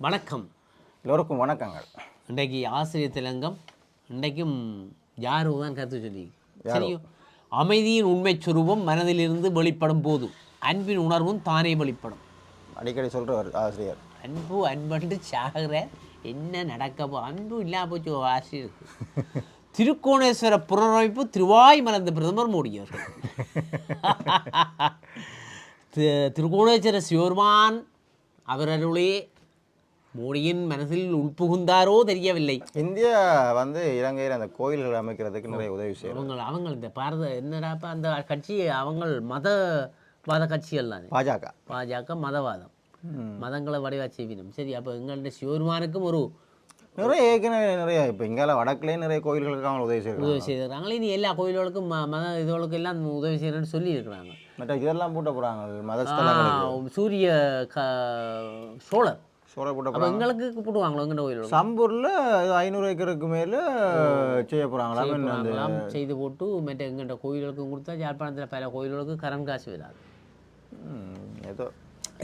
வணக்கம். எல்லோருக்கும் வணக்கங்கள். இன்றைக்கு ஆசிரியர் திலங்கம் இன்றைக்கும் யாரு தான் கருத்து சொல்லி சரியோ அமைதியின் உண்மை சுரூபம் மனதிலிருந்து வெளிப்படும் போது அன்பின் உணர்வும் தானே வெளிப்படும். அடிக்கடி சொல்கிறவர் ஆசிரியர். அன்பு அன்பன்று சாகிற என்ன நடக்க போ அன்பு இல்லாம போச்சு ஒரு ஆசிரியருக்கு. திருக்கோணேஸ்வர புனரமைப்பு திருவாய் மலர்ந்த பிரதமர் மோடி அவர்கள். திருக்கோணேஸ்வர சிவருமான் அவர்களுடைய மோடியின் மனசில் உட்புகுந்தாரோ தெரியவில்லை. இந்தியா வந்து இலங்கையில் அந்த கோயில்கள் அமைக்கிறதுக்கு நிறைய உதவி செய்யும் அவங்க அவங்க இந்த பாரத என்னடாப்பா அந்த கட்சி அவங்க மதவாத கட்சிகள் தானே பாஜக. பாஜக மதவாதம். மதங்களை வடிவா செய்வினம். சரி அப்போ எங்கள்ட்ட சிவருமானுக்கும் ஒரு நிறைய ஏற்கனவே நிறைய இப்போ இங்கால வடக்குலேயே நிறைய கோயில்களுக்கு அவங்க உதவி செய்கிறாங்க. உதவி செய்திருக்கிறாங்களே இனி எல்லா கோயில்களுக்கும் ம மத இதுகளுக்கும் எல்லாம் உதவி செய்யணும்னு சொல்லி இருக்கிறாங்க மற்ற இதெல்லாம் பூட்ட போகிறாங்க மதஸ்தலங்களுக்கு. சூரிய க சோழர். சோழ பூட்ட எங்களுக்கு கூப்பிடுவாங்களோ எங்கள்ட கோயிலோட சம்பூரில் ஐநூறு ஏக்கருக்கு மேலே செய்ய போகிறாங்களா செய்து போட்டு மற்ற எங்கள்ட கோயில்களுக்கும் கொடுத்தா யாழ்ப்பாணத்தில் பல கோயில்களுக்கு கரண்ட் காசு வராது ம், ஏதோ.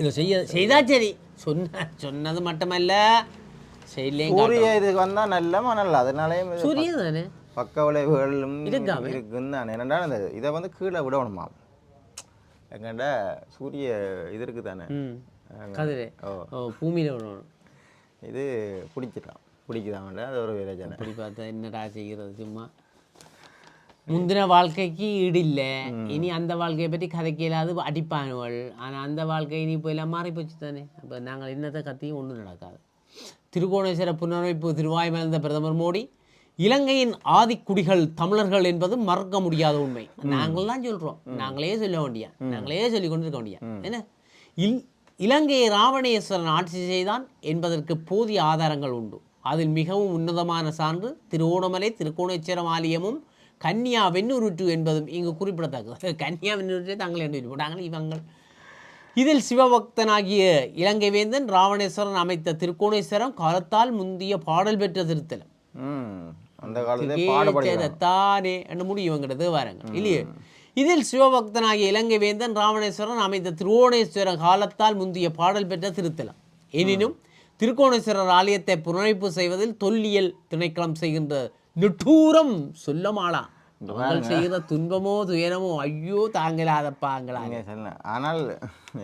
இதை செய்ய செய்தா சரி. சொன்ன சொன்னது மட்டுமல்ல. செய்யலையும் சூரிய இதுக்கு வந்தால் நல்ல மணல் அதனாலேயும் சூரிய தானே? பக்க விளைவுகளும். இருக்குன்னு தான். என்னடா இந்த இதை வந்து கீழே விடணுமாம். எங்கண்ட சூரிய இது இருக்கு தானே. கதிரே பூமியில் விடணும் இது பிடிச்சிட்டான் பிடிக்குதாமல அது ஒரு விரஜனை அப்படி பார்த்தா என்னடா செய்கிறது சும்மா. முந்தின வாழ்க்கைக்கு ஈடில்லை இனி அந்த வாழ்க்கையை பற்றி கதைக்க இல்லாது அடிப்பானுவள். ஆனால் அந்த வாழ்க்கை இனி இப்போ எல்லாம் மாறி போச்சு தானே. அப்போ நாங்கள் என்னத்தை கத்தியும் ஒன்றும் நடக்காது. திருக்கோணேஸ்வர புனரமைப்பு திருவாய் மலர்ந்த பிரதமர் மோடி இலங்கையின் ஆதிக்குடிகள் தமிழர்கள் என்பது மறக்க முடியாத உண்மை. நாங்கள் தான் சொல்கிறோம் நாங்களே சொல்ல வேண்டிய நாங்களே சொல்லி கொண்டிருக்க வேண்டிய என்ன? இல் இலங்கையை ராவணேஸ்வரன் ஆட்சி செய்தான் என்பதற்கு போதிய ஆதாரங்கள் உண்டு. அதில் மிகவும் உன்னதமான சான்று திருவோணமலை திருக்கோணேஸ்வரம் ஆலயமும் கன்னியா வெண்ணுருட்டு என்பதும் இங்கு குறிப்பிடத்தக்கது. கன்னியா வெண்ணுருட்டை தாங்கள் என்று போட்டாங்க இவங்கள். இதில் சிவபக்தனாகிய இலங்கை வேந்தன் ராவணேஸ்வரன் அமைத்த திருக்கோணேஸ்வரம் காலத்தால் முந்திய பாடல் பெற்ற திருத்தலம். அந்த காலத்திலே தானே என்று முடியும் என்கிற தேவாரங்கள். இல்லையே? இதில் சிவபக்தனாகிய இலங்கை வேந்தன் ராவணேஸ்வரன் அமைத்த திருவோணேஸ்வரர் காலத்தால் முந்திய பாடல் பெற்ற திருத்தலம். எனினும் திருக்கோணேஸ்வரர் ஆலயத்தை புனரமைப்பு செய்வதில் தொல்லியல் திணைக்களம் செய்கின்ற நிட்டூரம் சொல்லமாளா அவர்கள் செய்கிற துன்பமோ துயரமோ ஐயோ தாங்கலாதப்பாங்களா நீங்கள் சொல்லலாம் ஆனால்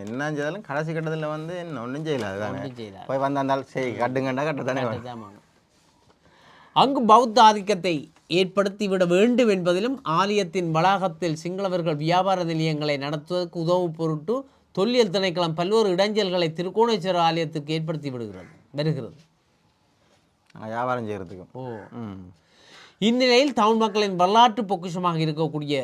என்ன செய்தாலும் கடைசி கட்டத்தில் வந்து என்ன ஒன்றும் செய்யல அதுதானே. போய் வந்தால் சரி கட்டுங்கண்டா கட்ட தானே வேணும். அதுதான் அங்கு பௌத்த ஆதிக்கத்தை ஏற்படுத்திவிட வேண்டும் என்பதிலும் ஆலயத்தின் வளாகத்தில் சிங்களவர்கள் வியாபார நிலையங்களை நடத்துவதற்கு உதவும் பொருட்டு தொல்லியல் திணைக்களம் பல்வேறு இடைஞ்சல்களை திருக்கோணேஸ்வரர் ஆலயத்துக்கு ஏற்படுத்தி விடுகிறது வருகிறது. வியாபாரம் செய்கிறதுக்கும் ஓ. இந்நிலையில் தமிழ் மக்களின் வரலாற்று பொக்கிஷமாக இருக்கக்கூடிய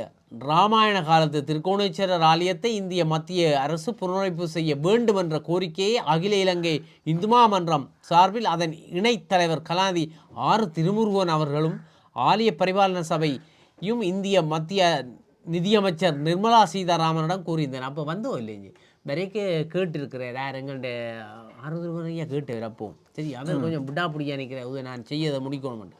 ராமாயண காலத்து திருக்கோணேஸ்வரர் ஆலயத்தை இந்திய மத்திய அரசு புனரமைப்பு செய்ய வேண்டும் என்ற கோரிக்கையை அகில இலங்கை இந்துமா மன்றம் சார்பில் அதன் இணைத் தலைவர் கலாநிதி ஆர் திருமுருகன் அவர்களும் ஆலய பரிபாலன சபையும் இந்திய மத்திய நிதியமைச்சர் நிர்மலா சீதாராமனிடம் கூறியிருந்தேன். அப்போ வந்தோம் இல்லைங்க வரைக்கு கேட்டிருக்கிறார் யார் எங்கள்கிட்ட ஆறுதல் ஐயா கேட்டு அப்போ. சரி அவர் கொஞ்சம் விடா பிடிக்க நினைக்கிற நான் செய்யதை முடிக்கணும்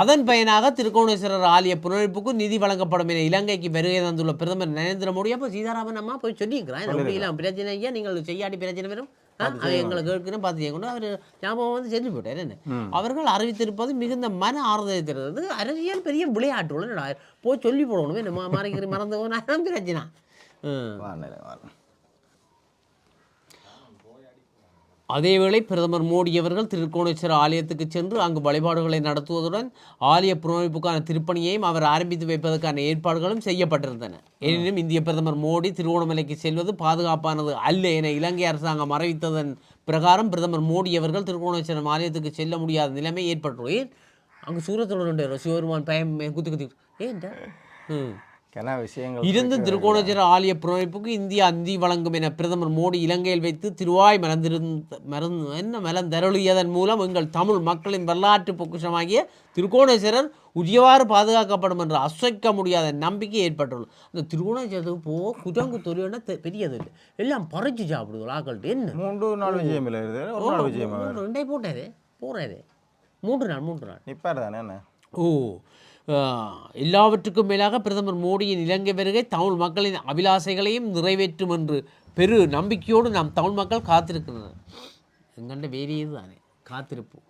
அதன் பயனாக திருக்கோணேஸ்வரர் ஆலய புனரமைப்புக்கு நிதி வழங்கப்படும் என இலங்கைக்கு வருகை தந்துள்ள பிரதமர் நரேந்திர மோடி அப்போ சீதாராமன் அம்மா போய் சொல்லியிருக்கிறான். பிரச்சனை ஐயா நீங்கள் செய்யாடி பிரச்சனை வரும் அது எங்களை கேட்கணும் பார்த்து கொண்டு அவர் ஞாபகம் வந்து செஞ்சு போட்டார் என்ன? அவர்கள் அறிவித்திருப்பது மிகுந்த மன ஆறுதலை தருவது அரசியல் பெரிய விளையாட்டு. போய் சொல்லி போடணும் என்ன? மறைக்கிற மறந்து போனா பிரச்சனை அதேவேளை பிரதமர் மோடி அவர்கள் திருக்கோணேஸ்வர ஆலயத்துக்கு சென்று அங்கு வழிபாடுகளை நடத்துவதுடன் ஆலய புனரமைப்புக்கான திருப்பணியையும் அவர் ஆரம்பித்து வைப்பதற்கான ஏற்பாடுகளும் செய்யப்பட்டிருந்தன. எனினும் இந்திய பிரதமர் மோடி திருவோணமலைக்கு செல்வது பாதுகாப்பானது அல்ல என இலங்கை அரசாங்கம் அறிவித்ததன் பிரகாரம் பிரதமர் மோடி அவர்கள் திருக்கோணேஸ்வரம் ஆலயத்துக்கு செல்ல முடியாத நிலைமை ஏற்பட்டுள்ளது. ஏன்? அங்கு சூரத்தோடு சிவருமான் பயம் குத்து குத்தி. ஏன்டா ம். ஏன்னா விஷயங்கள் இருந்து திருக்கோணேஸ்வர ஆலய புனரமைப்புக்கு இந்தியா நிதி வழங்கும் என பிரதமர் மோடி இலங்கையில் வைத்து திருவாய் மலர்ந்திருந்த மறந்து என்ன மலர்ந்தருளியதன் மூலம் எங்கள் தமிழ் மக்களின் வரலாற்று பொக்கிஷமாகிய திருக்கோணேஸ்வரர் உரியவாறு பாதுகாக்கப்படும் என்ற அசைக்க முடியாத நம்பிக்கை ஏற்பட்டுள்ளது. அந்த திருக்கோணேஸ்வரத்துக்கு போ குஜாங்கு தொழில்னா பெரியது இல்லை எல்லாம் பறிச்சு சாப்பிடுது ஆக்கள்கிட்ட. என்ன? மூன்று நாள் விஜயம் இல்லை ரெண்டே போட்டாரு. போறாரு. மூன்று நாள் மூன்று நாள். நிப்பார் தானே ஓ எல்லாவற்றுக்கும் மேலாக பிரதமர் மோடியின் இலங்கை வருகை தமிழ் மக்களின் அபிலாசைகளையும் நிறைவேற்றும் என்று பெரு நம்பிக்கையோடு நாம் தமிழ் மக்கள் காத்திருக்கின்றனர் எங்கள்கிட்ட வேறு இதுதானே? காத்திருப்போம்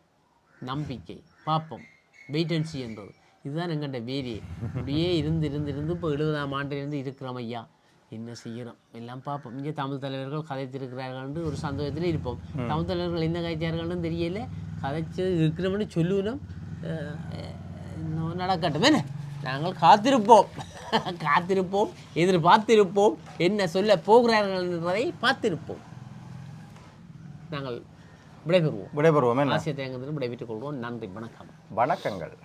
நம்பிக்கை பாப்போம் வெயிட் அண்ட் சி என்றது. இதுதான் எங்கள்கிட்ட வேரியே இப்படியே இருந்து இருந்து இருந்து இப்போ எழுபதாம் ஆண்டிலிருந்து இருக்கிறோம் ஐயா. என்ன செய்கிறோம் எல்லாம் பார்ப்போம் இங்கே தமிழ் தலைவர்கள் கதைத்திருக்கிறார்கள் ஒரு சந்தோஷத்தில் இருப்போம். தமிழ் தலைவர்கள் என்ன கதைச்சார்கள்னு தெரியல. கதைச்சு இருக்கிறோம்னு சொல்லுவோம். இன்னும் நடக்கட்டும். என்ன? நாங்கள் காத்திருப்போம். காத்திருப்போம் எதிர்பார்த்திருப்போம். என்ன சொல்ல போகிறார்கள் என்பதை பார்த்திருப்போம். நாங்கள் விடைபெறுவோம். விடைபெறுவோமே. ஆசிய தேங்கத்தில் விடைபெற்றுக் கொள்வோம். நன்றி வணக்கம். வணக்கங்கள்.